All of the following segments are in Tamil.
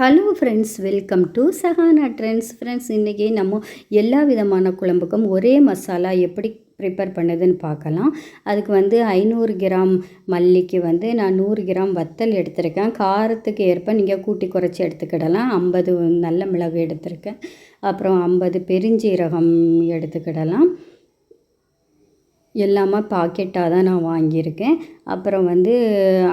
Hello friends welcome to Sahana trends friends இன்றைக்கி நம்ம எல்லா விதமான குழம்புக்கும் ஒரே மசாலா எப்படி ப்ரிப்பேர் பண்ணுதுன்னு பார்க்கலாம். அதுக்கு வந்து ஐநூறு கிராம் மல்லிக்கு வந்து நான் நூறு கிராம் வத்தல் எடுத்திருக்கேன். காரத்துக்கு ஏற்ப நீங்கள் கூட்டி குறைச்சி எடுத்துக்கிடலாம். ஐம்பது நல்ல மிளகு எடுத்திருக்கேன். அப்புறம் ஐம்பது பெருஞ்சீரகம் எடுத்துக்கிடலாம். எல்லாமே பாக்கெட்டாக தான் நான் வாங்கியிருக்கேன். அப்புறம் வந்து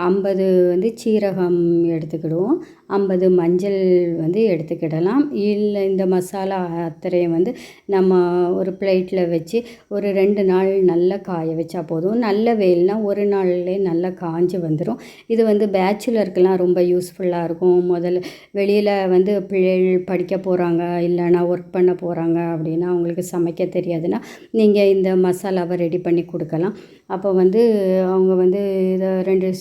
ஐம்பது வந்து சீரகம் எடுத்துக்கிடுவோம். ஐம்பது மஞ்சள் வந்து எடுத்துக்கிடலாம். இல்லை இந்த மசாலா அத்தரையை வந்து நம்ம ஒரு பிளேட்டில் வச்சு ஒரு ரெண்டு நாள் நல்லா காய வச்சா போதும். நல்ல வெயில்னால் ஒரு நாள்லேயே நல்லா காஞ்சி வந்துடும் இது வந்து பேச்சுலருக்கெல்லாம் ரொம்ப யூஸ்ஃபுல்லாக இருக்கும். முதல்ல வெளியில் வந்து பிள்ளைகள் படிக்க போகிறாங்க இல்லைனா ஒர்க் பண்ண போகிறாங்க அப்படின்னா அவங்களுக்கு சமைக்க தெரியாதுன்னா நீங்கள் இந்த மசாலாவை ரெடி பண்ணி கொடுக்கலாம். அப்போ வந்து அவங்க வந்து இதை ரெண்டு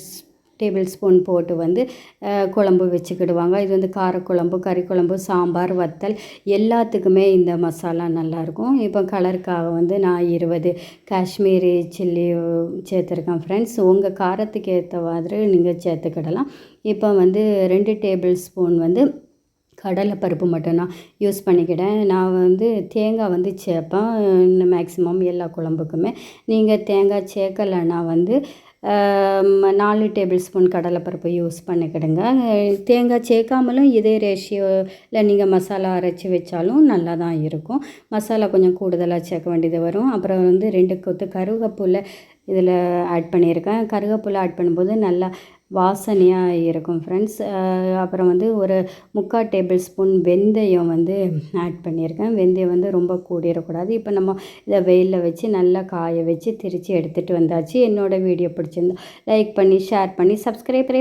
டேபிள் ஸ்பூன் போட்டு வந்து குழம்பு வச்சுக்கிடுவாங்க. இது வந்து காரக்குழம்பு கறிக்குழம்பு சாம்பார் வத்தல் எல்லாத்துக்குமே இந்த மசாலா நல்லாயிருக்கும். இப்போ கலருக்காக வந்து நான் இருபது காஷ்மீரி சில்லி சேர்த்துருக்கேன் ஃப்ரெண்ட்ஸ் உங்கள் காரத்துக்கு ஏற்ற மாதிரி நீங்கள் சேர்த்துக்கிடலாம். இப்போ வந்து ரெண்டு டேபிள் ஸ்பூன் வந்து கடலைப்பருப்பு பருப்பு மட்டும்தான் யூஸ் பண்ணிக்கிட்டேன். நான் வந்து தேங்காய் வந்து சேர்ப்பேன். மேக்ஸிமம் எல்லா குழம்புக்குமே. நீங்கள் தேங்காய் சேர்க்கலைன்னா வந்து நாலு டேபிள் ஸ்பூன் கடலைப்பருப்பு யூஸ் பண்ணிக்கிடுங்க. தேங்காய் சேர்க்காமலும் இதே ரேஷியோவில் நீங்கள் மசாலா அரைச்சி வச்சாலும் நல்லா தான் இருக்கும். மசாலா கொஞ்சம் கூடுதலாக சேர்க்க வேண்டியது வரும். அப்புறம் வந்து ரெண்டு கொத்து கருவேப்பிலை இதில் ஆட் பண்ணியிருக்கேன். கருவேப்பிலை ஆட் பண்ணும்போது நல்லா வாசனையாக இருக்கும் ஃப்ரெண்ட்ஸ் அப்புறம் வந்து ஒரு முக்கால் டேபிள் ஸ்பூன் வெந்தயம் வந்து ஆட் பண்ணியிருக்கேன். வெந்தயம் வந்து ரொம்ப கூடிடக்கூடாது. இப்போ நம்ம இதை வெயிலில் வச்சு நல்லா காய வச்சு திரித்து எடுத்துகிட்டு வந்தாச்சு. என்னோடய வீடியோ பிடிச்சிருந்தா லைக் பண்ணி ஷேர் பண்ணி சப்ஸ்கிரைப்